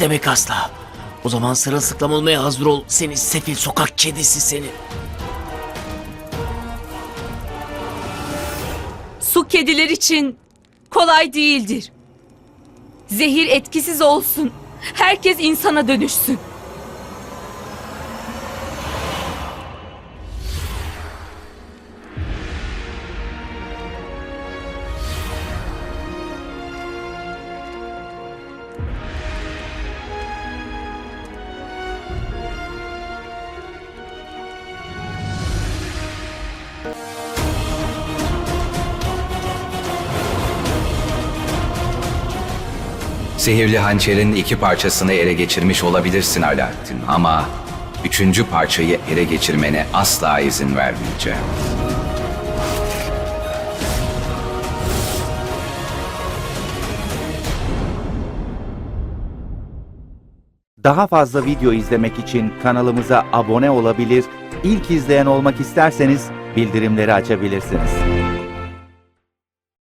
Demek asla. O zaman sırılsıklam olmaya hazır ol seni sefil sokak kedisi seni. Su kediler için kolay değildir. Zehir etkisiz olsun. Herkes insana dönüşsün. Sihirli hançerin iki parçasını ele geçirmiş olabilirsin Alaaddin ama üçüncü parçayı ele geçirmene asla izin vermeyeceğim. Daha fazla video izlemek için kanalımıza abone olabilir, ilk izleyen olmak isterseniz bildirimleri açabilirsiniz.